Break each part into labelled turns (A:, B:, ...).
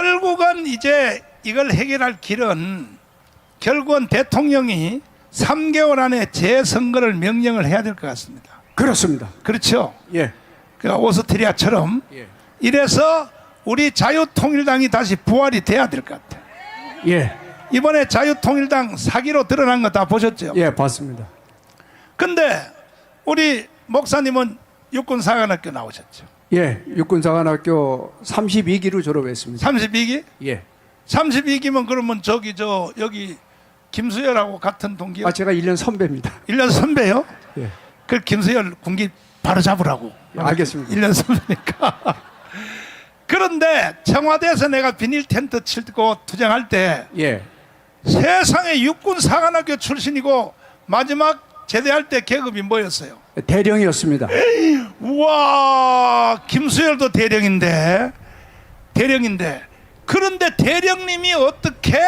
A: 결국은 이제 이걸 해결할 길은 결국은 대통령이 3개월 안에 재선거를 명령을 해야 될 것 같습니다.
B: 그렇습니다.
A: 그렇죠.
B: 예.
A: 그 오스트리아처럼
B: 예.
A: 이래서 우리 자유통일당이 다시 부활이 돼야 될 것 같아요.
B: 예.
A: 이번에 자유통일당 사기로 드러난 거 다 보셨죠?
B: 예, 봤습니다.
A: 근데 우리 목사님은 육군사관학교 나오셨죠.
B: 예. 육군사관학교 32기로 졸업했습니다.
A: 32기?
B: 예.
A: 32기면 그러면 저기 저 여기 김수열하고 같은 동기요?
B: 아, 제가 1년 선배입니다.
A: 1년 선배요?
B: 예.
A: 그 김수열 군기 바로 잡으라고.
B: 예, 알겠습니다.
A: 1년 선배니까. 그런데 청와대에서 내가 비닐 텐트 치고 투쟁할 때
B: 예.
A: 세상에 육군 사관학교 출신이고 마지막 제대할 때 계급이 뭐였어요?
B: 대령이었습니다.
A: 우와 김수열도 대령인데 대령인데. 그런데 대령님이 어떻게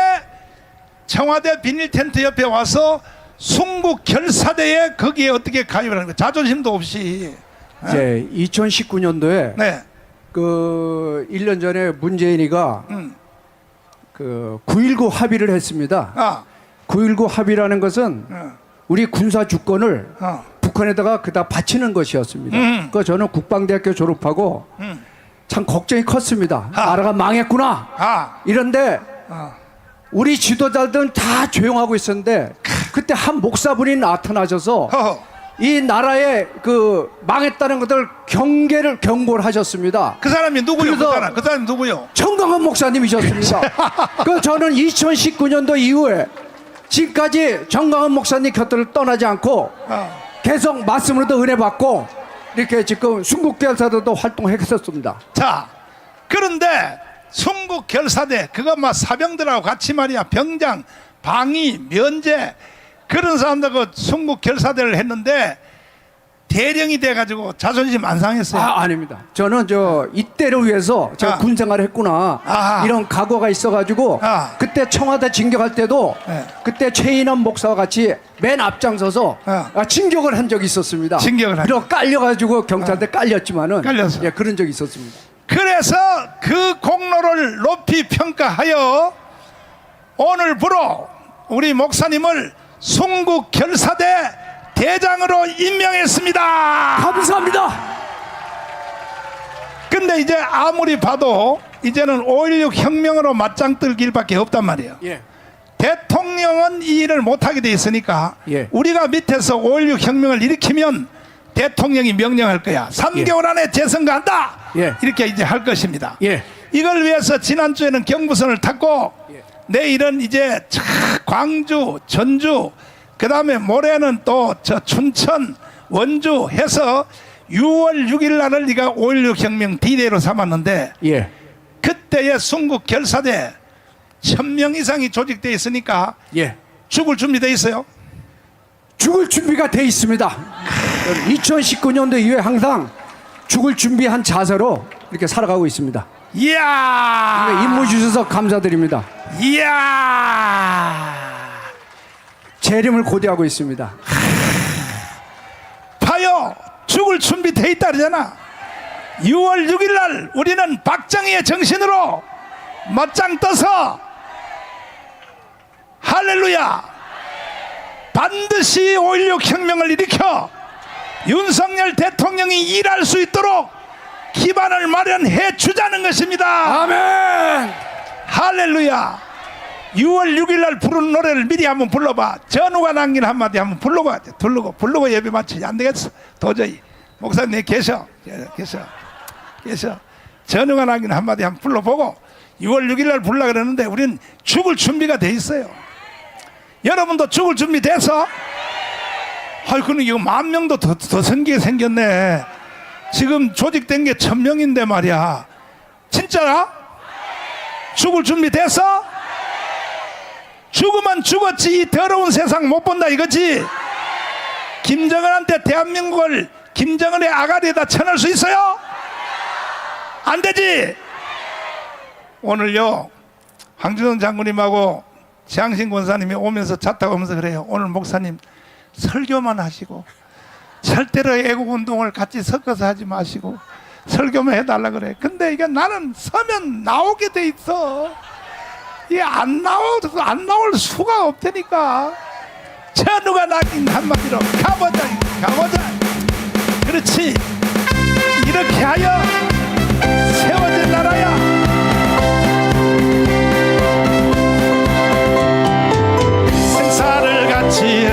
A: 청와대 비닐 텐트 옆에 와서 순국 결사대에 거기에 어떻게 가입을 하는 거야? 자존심도 없이.
B: 이제 2019년도에
A: 네.
B: 그 1년 전에 문재인이가
A: 음.
B: 그9.19 합의를 했습니다.
A: 아,
B: 9.19 합의라는 것은
A: 어,
B: 우리 군사 주권을
A: 어,
B: 북한에다가 그다 바치는 것이었습니다.
A: 음.
B: 그 저는 국방대학교 졸업하고
A: 음.
B: 참 걱정이 컸습니다.
A: 아.
B: 나라가 망했구나.
A: 아,
B: 이런데
A: 어.
B: 우리 지도자들은 다 조용하고 있었는데 그때 한 목사분이 나타나셔서
A: 허허.
B: 이 나라의 그 망했다는 것을 경계를 경고를 하셨습니다.
A: 그 사람이 누구요? 그 사람, 그 사람이 누구요?
B: 정강원 목사님이셨습니다. 그 저는 2019년도 이후에 지금까지 정강원 목사님 곁을 떠나지 않고
A: 어.
B: 계속 말씀으로도 은혜 받고 이렇게 지금 순국교사도도 활동했었습니다.
A: 자, 그런데 순국 결사대 그거 막 사병들하고 같이 말이야 병장, 방위, 면제 그런 사람들 그 순국 결사대를 했는데 대령이 돼가지고 자존심 안 상했어요.
B: 아 아닙니다. 저는 저 이때를 위해서 제가
A: 아.
B: 군 생활을 했구나
A: 아하.
B: 이런 각오가 있어가지고
A: 아.
B: 그때 청와대 진격할 때도
A: 네.
B: 그때 최인원 목사와 같이 맨 앞장서서
A: 아.
B: 아, 진격을 한 적이 있었습니다.
A: 진격을 한
B: 비록 깔려가지고 경찰대 깔렸지만은
A: 깔려서.
B: 예, 그런 적이 있었습니다.
A: 그래서 그 공로를 높이 평가하여 오늘부로 우리 목사님을 순국 결사대 대장으로 임명했습니다.
B: 감사합니다.
A: 근데 이제 아무리 봐도 이제는 5.16 혁명으로 맞짱 뜰 길밖에 없단 말이에요.
B: 예.
A: 대통령은 이 일을 못하게 돼 있으니까
B: 예.
A: 우리가 밑에서 5.16 혁명을 일으키면 대통령이 명령할 거야. 3개월 안에 재선거한다.
B: 예.
A: 이렇게 이제 할 것입니다.
B: 예.
A: 이걸 위해서 지난주에는 경부선을 탔고
B: 예.
A: 내일은 이제 차- 광주, 전주, 그 다음에 모레는 또 저 춘천, 원주 해서 6월 6일 날을 네가 5.16 혁명 D-Day로 삼았는데
B: 예.
A: 그때의 순국 결사대 천 명 이상이 조직돼 있으니까
B: 예.
A: 죽을 준비돼 있어요.
B: 죽을 준비가 돼 있습니다. 2019년도 이후에 항상 죽을 준비한 자세로 이렇게 살아가고 있습니다.
A: 이야,
B: 임무 주셔서 감사드립니다.
A: 이야,
B: 재림을 고대하고 있습니다.
A: 봐요, 죽을 준비 돼 있다 그러잖아. 6월 6일 날 우리는 박정희의 정신으로 맞짱 떠서 할렐루야 반드시 5.16 혁명을 일으켜 윤석열 대통령이 일할 수 있도록 기반을 마련해 주자는 것입니다.
B: 아멘.
A: 할렐루야. 6월 6일 날 부르는 노래를 미리 한번 불러봐. 전우가 남긴 한마디 한번 불러봐. 부르고 부르고 예배 마치지 안 되겠어. 도저히 목사님 계셔. 예, 계셔. 계셔. 전우가 남긴 한마디 한번 불러보고 6월 6일 날 불러 그러는데 우리는 죽을 준비가 돼 있어요. 여러분도 죽을 준비 돼서 아이 그는 이거 만 명도 더, 더 생기게 생겼네. 지금 조직된 게 천 명인데 말이야. 진짜라? 죽을 준비 됐어? 죽으면 죽었지 이 더러운 세상 못 본다 이거지 김정은한테 대한민국을 김정은의 아가리에다 쳐넣을 수 있어요? 안 되지 오늘요 황준원 장군님하고 지항신 권사님이 오면서 차 타고 오면서 그래요 오늘 목사님 설교만 하시고 절대로 애국운동을 같이 섞어서 하지 마시고 설교만 해달라 그래. 근데 이게 나는 서면 나오게 돼 있어. 이게 안 나오서 안 나올 수가 없다니까. 천우가 낙인 한마디로 가보자, 가보자. 그렇지. 이렇게 하여 세워진 나라야. 같이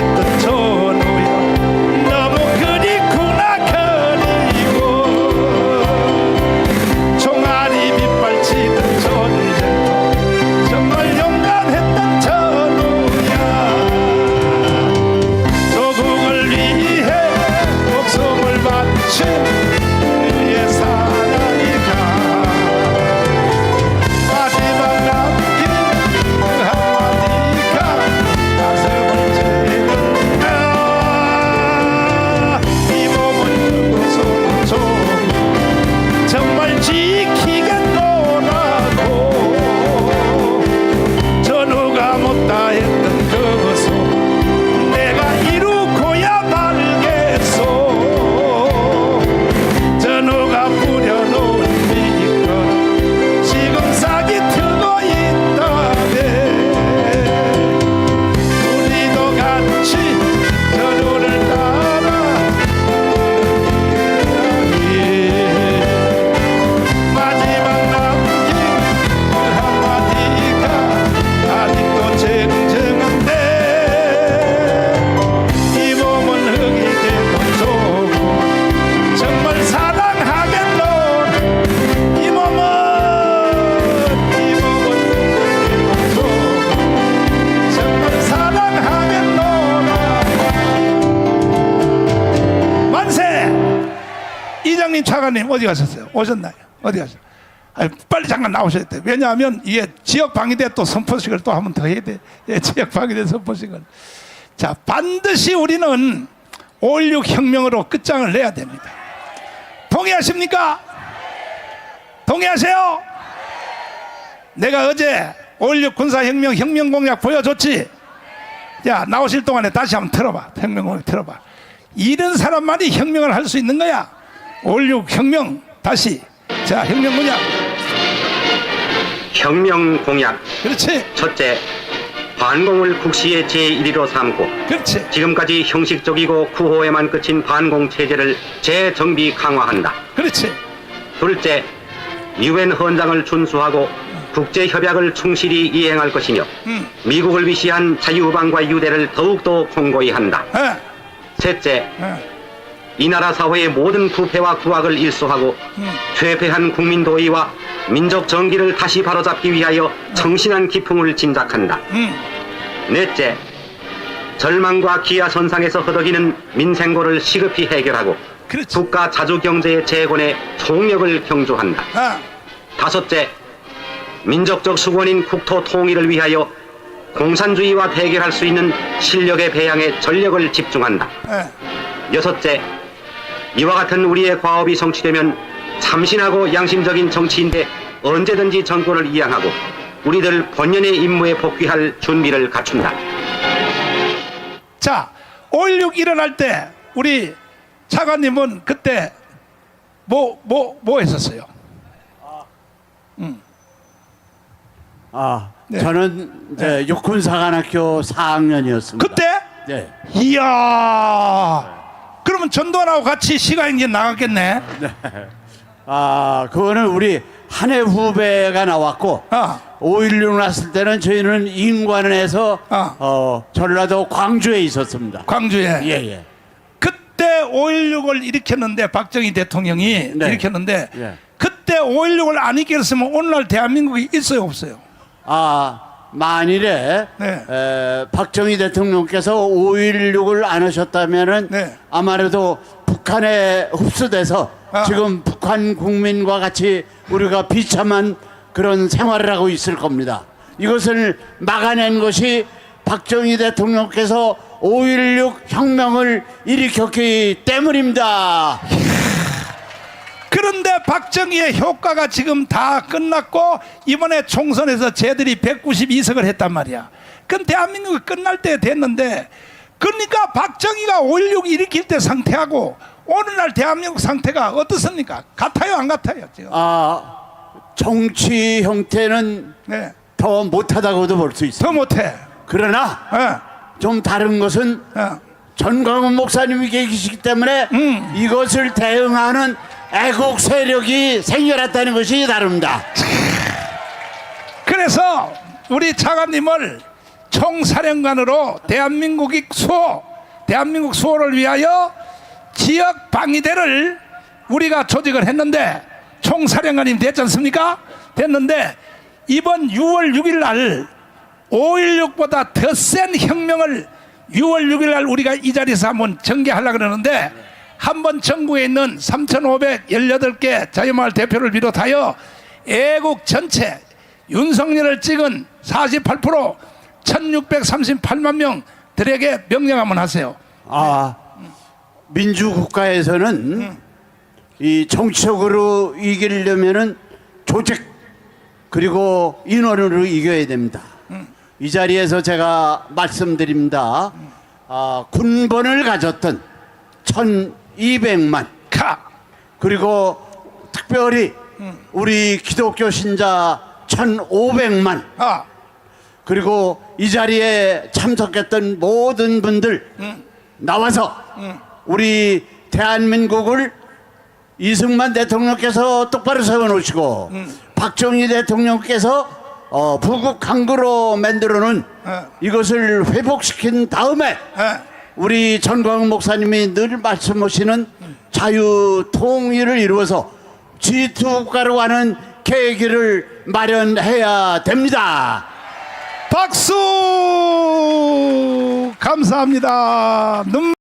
A: 이장님 차관님 어디 가셨어요? 오셨나요? 어디 가셨어요? 빨리 잠깐 나오셔야 돼. 왜냐하면 이게 지역 방위대 또 선포식을 또 한 번 더 해야 돼. 예, 지역 방위대 선포식을. 자, 반드시 우리는 5.16 혁명으로 끝장을 내야 됩니다. 동의하십니까? 동의하세요? 내가 어제 5.16 군사혁명 혁명 공약 보여줬지? 야, 나오실 동안에 다시 한번 들어봐. 혁명 공약 들어봐. 이런 사람만이 혁명을 할 수 있는 거야. 5.16 혁명 다시. 자, 혁명 공약.
C: 혁명 공약
A: 그렇지.
C: 첫째, 반공을 국시의 제1위로 삼고
A: 그렇지.
C: 지금까지 형식적이고 구호에만 그친 반공 체제를 재정비 강화한다.
A: 그렇지.
C: 둘째, 유엔 헌장을 준수하고 국제 협약을 충실히 이행할 것이며
A: 음.
C: 미국을 위시한 자유방과 유대를 더욱더 공고히 한다.
A: 어,
C: 셋째,
A: 어,
C: 이 나라 사회의 모든 부패와 구악을 일소하고
A: 음.
C: 퇴폐한 국민 도의와 민족 정기를 다시 바로잡기 위하여 정신한 기풍을 진작한다.
A: 음.
C: 넷째, 절망과 기아 선상에서 허덕이는 민생고를 시급히 해결하고
A: 그렇지.
C: 국가 자주 경제의 재건에 총력을 경주한다.
A: 아,
C: 다섯째, 민족적 수권인 국토 통일을 위하여 공산주의와 대결할 수 있는 실력의 배양에 전력을 집중한다.
A: 어,
C: 여섯째, 이와 같은 우리의 과업이 성취되면 참신하고 양심적인 정치인데 언제든지 정권을 이양하고 우리들 본연의 임무에 복귀할 준비를 갖춘다.
A: 자, 5.16 일어날 때 우리 차관님은 그때 뭐 뭐 뭐 했었어요?
D: 아,
A: 네.
D: 저는 이제 육군사관학교 4학년이었습니다.
A: 그때?
D: 네.
A: 이야. 그러면 전두환하고 같이 시가행진 나갔겠네.
D: 아, 그거는 우리 한해 후배가 나왔고
A: 아.
D: 5.16 났을 때는 저희는 인관에서
A: 아.
D: 어, 전라도 광주에 있었습니다.
A: 광주에.
D: 예, 예.
A: 그때 5.16을 일으켰는데 박정희 대통령이
D: 네.
A: 일으켰는데
D: 예.
A: 그때 5.16을 안 일으켰으면 오늘날 대한민국이 있어요 없어요?
D: 아, 만일에
A: 네.
D: 에, 박정희 대통령께서 5.16을 안 하셨다면은
A: 네.
D: 아마도 북한에 흡수돼서
A: 아.
D: 지금 북한 국민과 같이 우리가 비참한 그런 생활을 하고 있을 겁니다. 이것을 막아낸 것이 박정희 대통령께서 5.16 혁명을 일으켰기 때문입니다.
A: 그런데 박정희의 효과가 지금 다 끝났고 이번에 총선에서 쟤들이 192석을 했단 말이야. 그건 대한민국이 끝날 때 됐는데 그러니까 박정희가 5.16 일으킬 때 상태하고 오늘날 대한민국 상태가 어떻습니까? 같아요, 안 같아요? 지금.
D: 아 정치 형태는
A: 네,
D: 더 못하다고도 볼 수 있어.
A: 더 못해.
D: 그러나
A: 어,
D: 좀 다른 것은
A: 어.
D: 전광훈 목사님이 계시기 때문에
A: 음.
D: 이것을 대응하는 애국 세력이 생겨났다는 것이 다릅니다.
A: 그래서 우리 차관님을 총사령관으로 대한민국이 수호, 대한민국 수호를 위하여 지역 방위대를 우리가 조직을 했는데 총사령관님 됐지 않습니까? 됐는데 이번 6월 6일 날 5.16보다 더 센 혁명을 6월 6일 날 우리가 이 자리에서 한번 전개하려고 그러는데 한 번 전국에 있는 3,518개 자유마을 대표를 비롯하여 애국 전체 윤석열을 찍은 48% 1,638만 명들에게 명령 한번 하세요.
D: 아 민주국가에서는 이 정치적으로 이기려면은 조직 그리고 인원으로 이겨야 됩니다. 이 자리에서 제가 말씀드립니다. 아, 군번을 가졌던 1,200만
A: 카.
D: 그리고 특별히 우리 기독교 신자 1,500만
A: 아,
D: 그리고 이 자리에 참석했던 모든 분들 나와서 우리 대한민국을 이승만 대통령께서 똑바로 세워놓으시고 박정희 대통령께서 어, 부국 강구로 만들어놓은
A: 어.
D: 이것을 회복시킨 다음에
A: 예.
D: 우리 전광훈 목사님이 늘 말씀하시는 자유 통일을 이루어서 G2 국가로 가는 계기를 마련해야 됩니다.
A: 박수 감사합니다. 눈